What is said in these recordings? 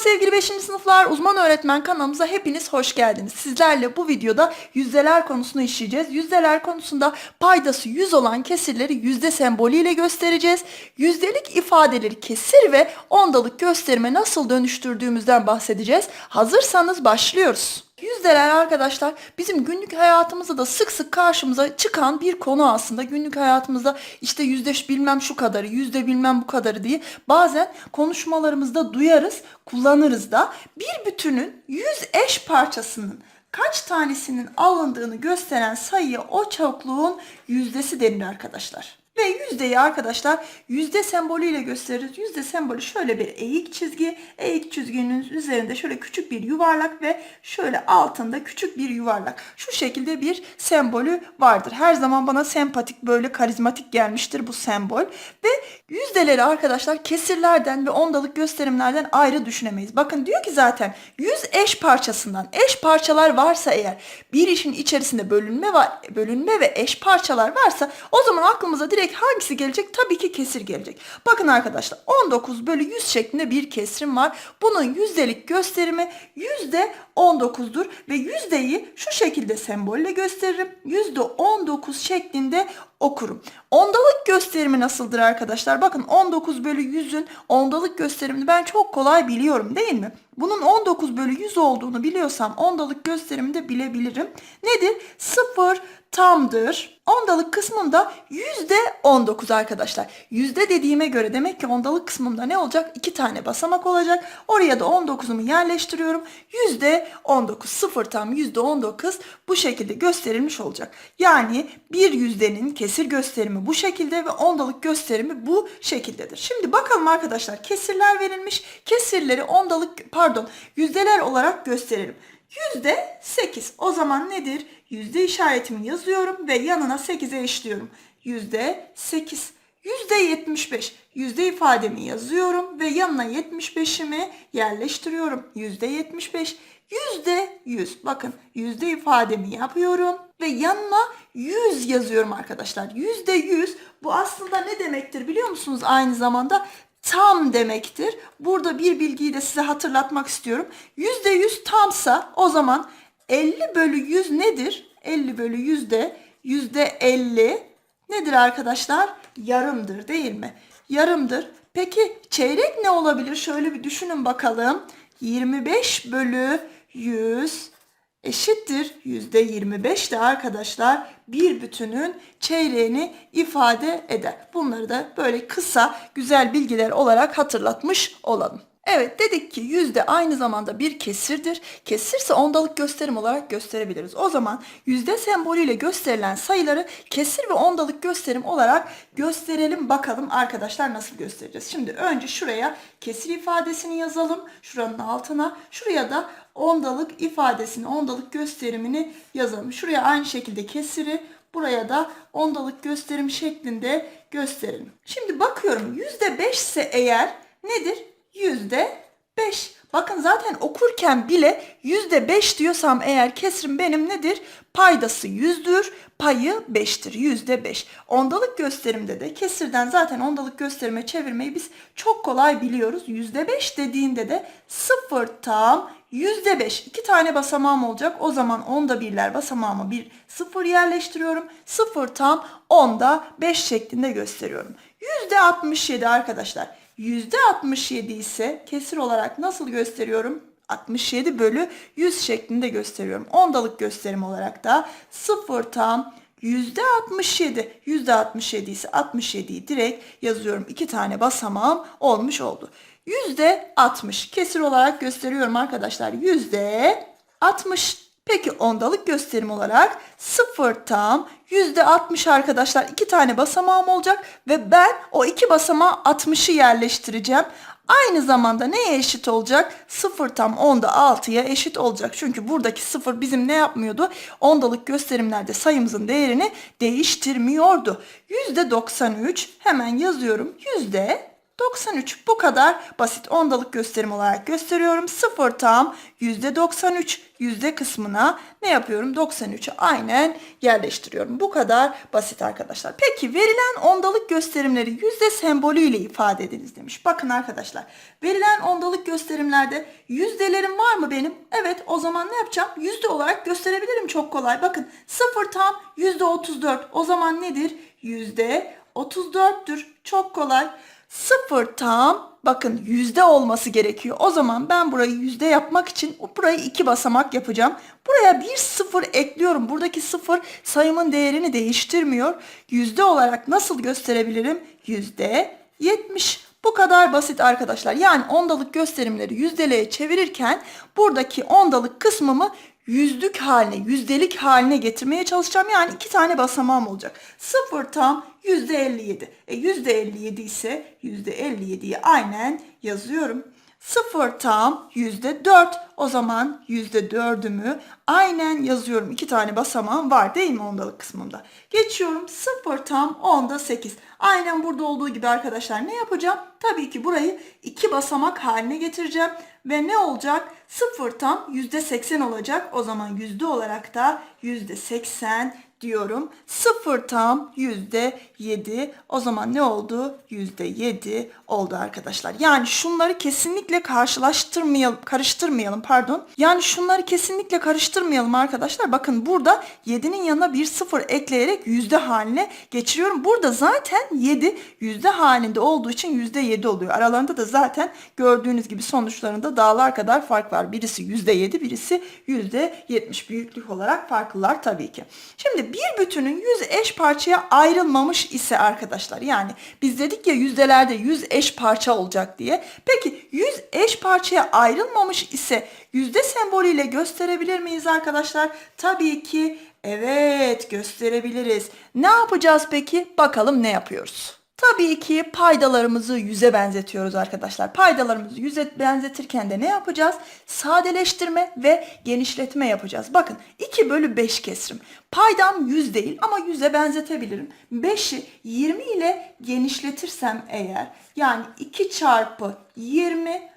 sevgili 5. sınıflar uzman öğretmen kanalımıza hepiniz hoş geldiniz. Sizlerle bu videoda yüzdeler konusunu işleyeceğiz. Yüzdeler konusunda paydası 100 olan kesirleri yüzde sembolüyle göstereceğiz. Yüzdelik ifadeleri kesir ve ondalık gösterime nasıl dönüştürdüğümüzden bahsedeceğiz. Hazırsanız başlıyoruz. Yüzdeler arkadaşlar bizim günlük hayatımızda da sık sık karşımıza çıkan bir konu aslında. Günlük hayatımızda işte yüzde bilmem şu kadarı, yüzde bilmem bu kadarı diye bazen konuşmalarımızda duyarız, kullanırız da. Bir bütünün yüz eş parçasının kaç tanesinin alındığını gösteren sayıya o çokluğun yüzdesi denir arkadaşlar. Ve yüzdeyi arkadaşlar yüzde sembolüyle gösteririz. Yüzde sembolü şöyle bir eğik çizgi. Eğik çizginin üzerinde şöyle küçük bir yuvarlak ve şöyle altında küçük bir yuvarlak. Şu şekilde bir sembolü vardır. Her zaman bana sempatik böyle karizmatik gelmiştir bu sembol. Ve yüzdeleri arkadaşlar kesirlerden ve ondalık gösterimlerden ayrı düşünemeyiz. Bakın diyor ki zaten 100 eş parçasından eş parçalar varsa eğer bir işin içerisinde bölünme var, bölünme ve eş parçalar varsa o zaman aklımıza direkt hangisi gelecek? Tabii ki kesir gelecek. Bakın arkadaşlar 19 bölü 100 şeklinde bir kesrim var. Bunun yüzdelik gösterimi yüzde 19'dur ve yüzdeyi şu şekilde sembolle gösteririm. Yüzde 19 şeklinde okurum. Ondalık gösterimi nasıldır arkadaşlar? Bakın 19 bölü 100'ün ondalık gösterimini ben çok kolay biliyorum değil mi? Bunun 19 bölü 100 olduğunu biliyorsam ondalık gösterimini de bilebilirim. Nedir? 0 tamdır. Ondalık kısmında yüzde 19 arkadaşlar. Yüzde dediğime göre demek ki ondalık kısmımda ne olacak? İki tane basamak olacak. Oraya da 19'umu yerleştiriyorum. Yüzde 19 sıfır tam yüzde 19 bu şekilde gösterilmiş olacak. Yani bir yüzdenin kesir gösterimi bu şekilde ve ondalık gösterimi bu şekildedir. Şimdi bakalım arkadaşlar kesirler verilmiş. Kesirleri ondalık pardon yüzdeler olarak gösterelim. Yüzde 8 o zaman nedir? Yüzde işaretimi yazıyorum ve yanına 8'e eşliyorum. Yüzde 8. Yüzde 75. Yüzde ifademi yazıyorum ve yanına 75'imi yerleştiriyorum. Yüzde 75. Yüzde 100. Bakın yüzde ifademi yapıyorum ve yanına 100 yazıyorum arkadaşlar. Yüzde 100 bu aslında ne demektir biliyor musunuz aynı zamanda? Tam demektir. Burada bir bilgiyi de size hatırlatmak istiyorum. %100 tamsa o zaman 50 bölü 100 nedir? 50 bölü 100 de %50 nedir arkadaşlar? Yarımdır değil mi? Yarımdır. Peki çeyrek ne olabilir? Şöyle bir düşünün bakalım. 25 bölü 100 eşittir %25 de arkadaşlar bir bütünün çeyreğini ifade eder. Bunları da böyle kısa güzel bilgiler olarak hatırlatmış olalım. Evet dedik ki yüzde aynı zamanda bir kesirdir. Kesirse ondalık gösterim olarak gösterebiliriz. O zaman yüzde sembolüyle gösterilen sayıları kesir ve ondalık gösterim olarak gösterelim bakalım arkadaşlar nasıl göstereceğiz. Şimdi önce şuraya kesir ifadesini yazalım. Şuranın altına şuraya da ondalık ifadesini, ondalık gösterimini yazalım. Şuraya aynı şekilde kesiri, buraya da ondalık gösterim şeklinde gösterelim. Şimdi bakıyorum %5 ise eğer nedir? Yüzde 5. Bakın zaten okurken bile yüzde 5 diyorsam eğer kesrim benim nedir? Paydası 100'dür, payı 5'tir. Yüzde 5. Ondalık gösterimde de kesirden zaten ondalık gösterime çevirmeyi biz çok kolay biliyoruz. Yüzde 5 dediğinde de 0 tam yüzde 5. İki tane basamağım olacak. O zaman onda birler basamağıma bir 0 yerleştiriyorum. 0 tam onda 5 şeklinde gösteriyorum. Yüzde 67 arkadaşlar. %67 ise kesir olarak nasıl gösteriyorum? 67 bölü 100 şeklinde gösteriyorum. Ondalık gösterim olarak da 0 tam %67. %67 ise 67'yi direkt yazıyorum. İki tane basamağım olmuş oldu. %60 kesir olarak gösteriyorum arkadaşlar. %60 Peki ondalık gösterim olarak 0 tam %60 arkadaşlar iki tane basamağım olacak ve ben o iki basamağa 60'ı yerleştireceğim. Aynı zamanda neye eşit olacak? 0 tam 10'da 6'ya eşit olacak. Çünkü buradaki 0 bizim ne yapmıyordu? Ondalık gösterimlerde sayımızın değerini değiştirmiyordu. %93 hemen yazıyorum. 93 bu kadar basit ondalık gösterim olarak gösteriyorum. 0 tam %93 yüzde kısmına ne yapıyorum? 93'ü aynen yerleştiriyorum. Bu kadar basit arkadaşlar. Peki verilen ondalık gösterimleri yüzde sembolüyle ifade ediniz demiş. Bakın arkadaşlar verilen ondalık gösterimlerde yüzdelerim var mı benim? Evet o zaman ne yapacağım? Yüzde olarak gösterebilirim çok kolay. Bakın 0 tam yüzde 34 o zaman nedir? Yüzde 34'tür. Çok kolay. 0 tam bakın yüzde olması gerekiyor. O zaman ben burayı yüzde yapmak için burayı iki basamak yapacağım. Buraya bir sıfır ekliyorum. Buradaki sıfır sayımın değerini değiştirmiyor. Yüzde olarak nasıl gösterebilirim? Yüzde 70. Bu kadar basit arkadaşlar. Yani ondalık gösterimleri yüzdeliğe çevirirken buradaki ondalık kısmımı yüzlük haline, yüzdelik haline getirmeye çalışacağım. Yani iki tane basamağım olacak. 0 tam %57. E %57 ise %57'yi aynen yazıyorum. 0 tam %4. O zaman %4'ümü aynen yazıyorum. İki tane basamağım var değil mi ondalık kısmımda? Geçiyorum 0 tam 10'da 8. Aynen burada olduğu gibi arkadaşlar ne yapacağım? Tabii ki burayı iki basamak haline getireceğim. Ve ne olacak? 0 tam %80 olacak. O zaman yüzde olarak da %80 diyorum. 0 tam %7. O zaman ne oldu? %7 oldu arkadaşlar. Yani şunları kesinlikle karşılaştırmayalım, karıştırmayalım pardon. Yani şunları kesinlikle karıştırmayalım arkadaşlar. Bakın burada 7'nin yanına bir 0 ekleyerek yüzde haline geçiriyorum. Burada zaten 7 yüzde halinde olduğu için %7 oluyor. Aralarında da zaten gördüğünüz gibi sonuçlarında dağlar kadar fark var. Birisi %7, birisi %70 büyüklük olarak farklılar tabii ki. Şimdi bir bütünün 100 eş parçaya ayrılmamış ise arkadaşlar yani biz dedik ya yüzdelerde 100 eş parça olacak diye. Peki 100 eş parçaya ayrılmamış ise yüzde sembolüyle gösterebilir miyiz arkadaşlar? Tabii ki evet gösterebiliriz. Ne yapacağız peki? Bakalım ne yapıyoruz? Tabii ki paydalarımızı yüze benzetiyoruz arkadaşlar. Paydalarımızı yüze benzetirken de ne yapacağız? Sadeleştirme ve genişletme yapacağız. Bakın 2 bölü 5 kesrim. Paydam 100 değil ama yüze benzetebilirim. 5'i 20 ile genişletirsem eğer yani 2 çarpı 20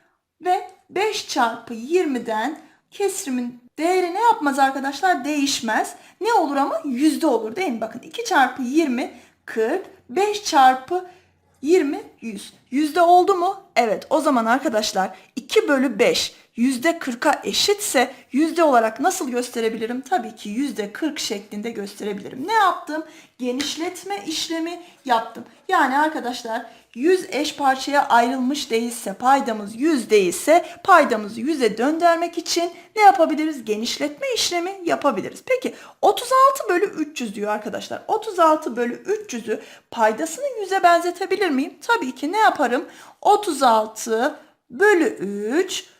ve 5 çarpı 20'den kesrimin değeri ne yapmaz arkadaşlar? Değişmez. Ne olur ama yüzde olur değil mi? Bakın 2 çarpı 20 40 5 çarpı 20 100. Yüzde oldu mu? Evet o zaman arkadaşlar 2 bölü 5 yüzde 40'a eşitse yüzde olarak nasıl gösterebilirim? Tabii ki yüzde 40 şeklinde gösterebilirim. Ne yaptım? Genişletme işlemi yaptım. Yani arkadaşlar 100 eş parçaya ayrılmış değilse paydamız 100 değilse paydamızı 100'e döndürmek için ne yapabiliriz? Genişletme işlemi yapabiliriz. Peki 36 bölü 300 diyor arkadaşlar. 36 bölü 300'ü paydasını 100'e benzetebilir miyim? Tabii ki ne yaparım? 36 bölü 3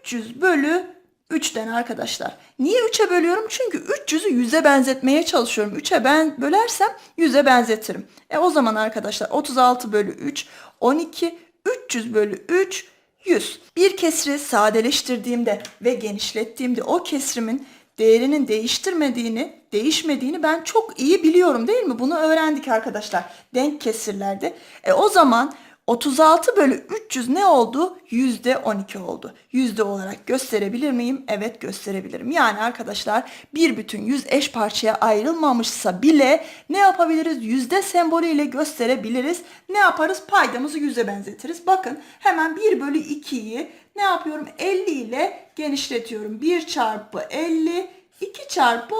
300 bölü 3'ten arkadaşlar. Niye 3'e bölüyorum? Çünkü 300'ü 100'e benzetmeye çalışıyorum. 3'e ben bölersem 100'e benzetirim. E o zaman arkadaşlar 36 bölü 3 12 300 bölü 3 100. Bir kesri sadeleştirdiğimde ve genişlettiğimde o kesrimin değerinin değiştirmediğini, değişmediğini ben çok iyi biliyorum değil mi? Bunu öğrendik arkadaşlar denk kesirlerde. E o zaman 36 bölü 300 ne oldu? Yüzde 12 oldu. Yüzde olarak gösterebilir miyim? Evet gösterebilirim. Yani arkadaşlar bir bütün 100 eş parçaya ayrılmamışsa bile ne yapabiliriz? Yüzde sembolüyle gösterebiliriz. Ne yaparız? Paydamızı yüze benzetiriz. Bakın hemen 1 bölü 2'yi ne yapıyorum? 50 ile genişletiyorum. 1 çarpı 50, 2 çarpı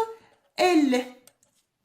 50.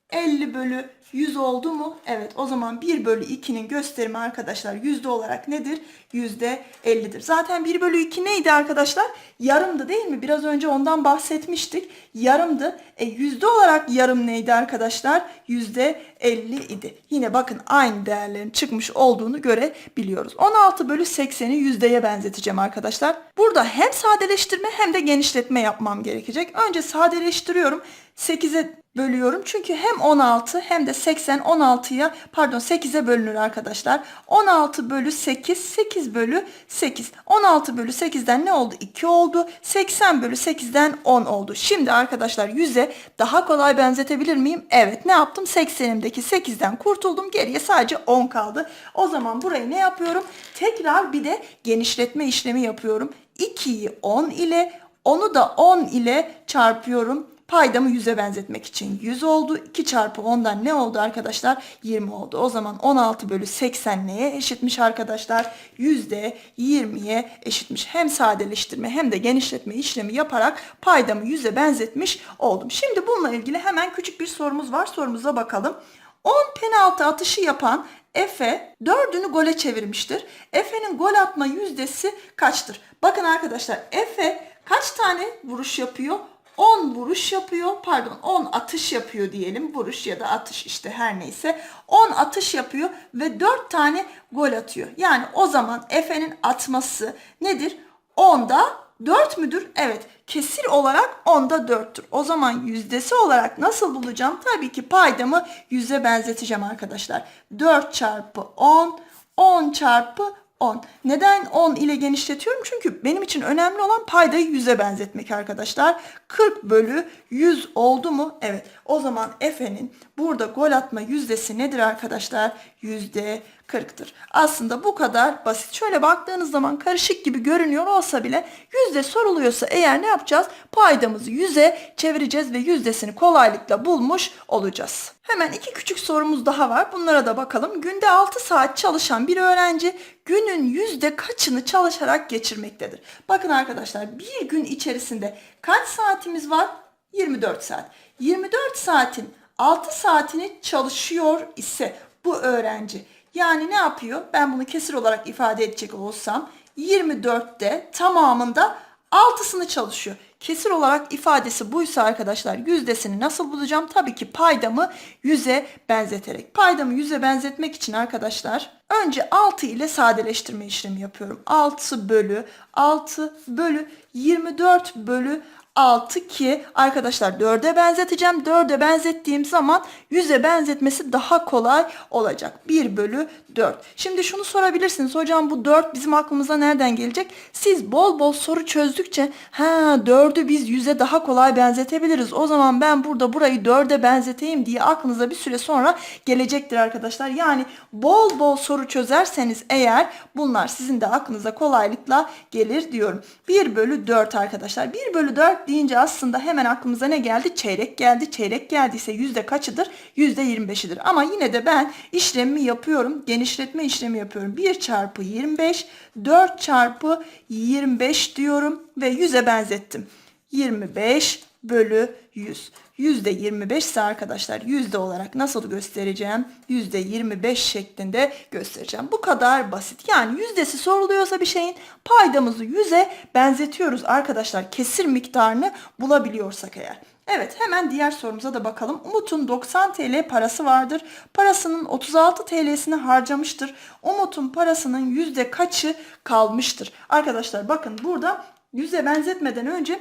50 bölü 100 oldu mu? Evet o zaman 1 bölü 2'nin gösterimi arkadaşlar yüzde olarak nedir? Yüzde 50'dir. Zaten 1 bölü 2 neydi arkadaşlar? Yarımdı değil mi? Biraz önce ondan bahsetmiştik. Yarımdı. E yüzde olarak yarım neydi arkadaşlar? Yüzde 50 idi. Yine bakın aynı değerlerin çıkmış olduğunu görebiliyoruz. 16 bölü 80'i yüzdeye benzeteceğim arkadaşlar. Burada hem sadeleştirme hem de genişletme yapmam gerekecek. Önce sadeleştiriyorum. 8'e bölüyorum. Çünkü hem 16 hem de 80 16'ya pardon 8'e bölünür arkadaşlar. 16 bölü 8 8 bölü 8. 16 bölü 8'den ne oldu? 2 oldu. 80 bölü 8'den 10 oldu. Şimdi arkadaşlar 100'e daha kolay benzetebilir miyim? Evet ne yaptım? 80'imdeki 8'den kurtuldum. Geriye sadece 10 kaldı. O zaman burayı ne yapıyorum? Tekrar bir de genişletme işlemi yapıyorum. 2'yi 10 ile 10'u da 10 ile çarpıyorum. Paydamı 100'e benzetmek için 100 oldu. 2 çarpı 10'dan ne oldu arkadaşlar? 20 oldu. O zaman 16 bölü 80 neye eşitmiş arkadaşlar? Yüzde 20'ye eşitmiş. Hem sadeleştirme hem de genişletme işlemi yaparak paydamı 100'e benzetmiş oldum. Şimdi bununla ilgili hemen küçük bir sorumuz var. Sorumuza bakalım. 10 penaltı atışı yapan Efe dördünü gole çevirmiştir. Efe'nin gol atma yüzdesi kaçtır? Bakın arkadaşlar Efe kaç tane vuruş yapıyor? 10 vuruş yapıyor. Pardon 10 atış yapıyor diyelim. Vuruş ya da atış işte her neyse. 10 atış yapıyor ve 4 tane gol atıyor. Yani o zaman Efe'nin atması nedir? 10'da 4 müdür? Evet. Kesir olarak 10'da 4'tür. O zaman yüzdesi olarak nasıl bulacağım? Tabii ki paydamı 100'e benzeteceğim arkadaşlar. 4 çarpı 10, 10 çarpı 10. Neden 10 ile genişletiyorum? Çünkü benim için önemli olan paydayı 100'e benzetmek arkadaşlar. 40 bölü 100 oldu mu? Evet. O zaman Efe'nin burada gol atma yüzdesi nedir arkadaşlar? Yüzde 40'tır. Aslında bu kadar basit. Şöyle baktığınız zaman karışık gibi görünüyor olsa bile yüzde soruluyorsa eğer ne yapacağız? Paydamızı yüze çevireceğiz ve yüzdesini kolaylıkla bulmuş olacağız. Hemen iki küçük sorumuz daha var. Bunlara da bakalım. Günde 6 saat çalışan bir öğrenci günün yüzde kaçını çalışarak geçirmektedir? Bakın arkadaşlar bir gün içerisinde kaç saatimiz var? 24 saat. 24 saatin 6 saatini çalışıyor ise bu öğrenci yani ne yapıyor? Ben bunu kesir olarak ifade edecek olsam 24'te tamamında 6'sını çalışıyor. Kesir olarak ifadesi buysa arkadaşlar yüzdesini nasıl bulacağım? Tabii ki paydamı 100'e benzeterek. Paydamı 100'e benzetmek için arkadaşlar önce 6 ile sadeleştirme işlemi yapıyorum. 6 bölü 6 bölü 24 bölü 6 ki arkadaşlar 4'e benzeteceğim. 4'e benzettiğim zaman 100'e benzetmesi daha kolay olacak. 1 bölü 4. Şimdi şunu sorabilirsiniz. Hocam bu 4 bizim aklımıza nereden gelecek? Siz bol bol soru çözdükçe ha 4'ü biz 100'e daha kolay benzetebiliriz. O zaman ben burada burayı 4'e benzeteyim diye aklınıza bir süre sonra gelecektir arkadaşlar. Yani bol bol soru çözerseniz eğer bunlar sizin de aklınıza kolaylıkla gelir diyorum. 1 bölü 4 arkadaşlar. 1 bölü 4 deyince aslında hemen aklımıza ne geldi? Çeyrek geldi. Çeyrek geldiyse yüzde kaçıdır? Yüzde 25'idir. Ama yine de ben işlemimi yapıyorum. Genişletme işlemi yapıyorum. 1 çarpı 25, 4 çarpı 25 diyorum ve 100'e benzettim. 25 bölü 100. Yüzde 25 ise arkadaşlar yüzde olarak nasıl göstereceğim? Yüzde 25 şeklinde göstereceğim. Bu kadar basit. Yani yüzdesi soruluyorsa bir şeyin paydamızı yüze benzetiyoruz arkadaşlar. Kesir miktarını bulabiliyorsak eğer. Evet hemen diğer sorumuza da bakalım. Umut'un 90 TL parası vardır. Parasının 36 TL'sini harcamıştır. Umut'un parasının yüzde kaçı kalmıştır? Arkadaşlar bakın burada yüze benzetmeden önce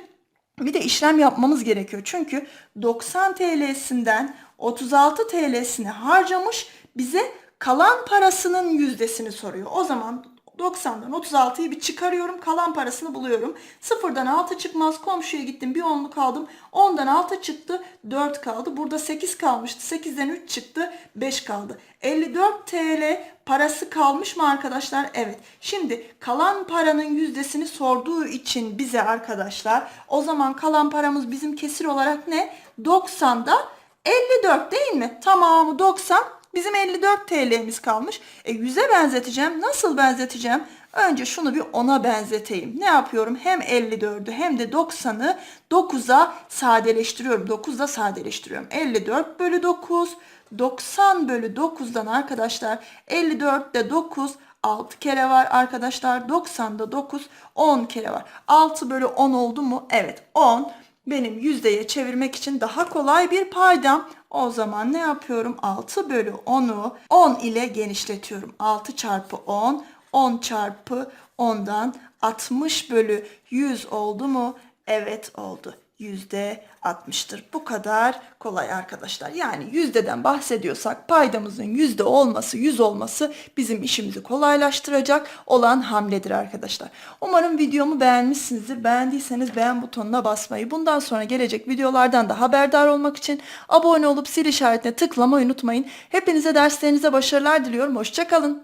bir de işlem yapmamız gerekiyor. Çünkü 90 TL'sinden 36 TL'sini harcamış bize kalan parasının yüzdesini soruyor. O zaman 90'dan 36'yı bir çıkarıyorum. Kalan parasını buluyorum. Sıfırdan 6 çıkmaz. Komşuya gittim. Bir onluk aldım. 10'dan 6 çıktı. 4 kaldı. Burada 8 kalmıştı. 8'den 3 çıktı. 5 kaldı. 54 TL parası kalmış mı arkadaşlar? Evet. Şimdi kalan paranın yüzdesini sorduğu için bize arkadaşlar o zaman kalan paramız bizim kesir olarak ne? 90'da 54 değil mi? Tamamı 90 Bizim 54 TL'miz kalmış. E 100'e benzeteceğim. Nasıl benzeteceğim? Önce şunu bir 10'a benzeteyim. Ne yapıyorum? Hem 54'ü hem de 90'ı 9'a sadeleştiriyorum. 9'da sadeleştiriyorum. 54 bölü 9. 90 bölü 9'dan arkadaşlar 54'te 9 6 kere var arkadaşlar. 90'da 9 10 kere var. 6 bölü 10 oldu mu? Evet 10 benim yüzdeye çevirmek için daha kolay bir paydam. O zaman ne yapıyorum? 6 bölü 10'u 10 ile genişletiyorum. 6 çarpı 10, 10 çarpı 10'dan 60 bölü 100 oldu mu? Evet oldu. Yüzde 60'tır. Bu kadar kolay arkadaşlar. Yani yüzdeden bahsediyorsak paydamızın yüzde olması, yüz olması bizim işimizi kolaylaştıracak olan hamledir arkadaşlar. Umarım videomu beğenmişsinizdir. Beğendiyseniz beğen butonuna basmayı, bundan sonra gelecek videolardan da haberdar olmak için abone olup zil işaretine tıklamayı unutmayın. Hepinize derslerinize başarılar diliyorum. Hoşçakalın.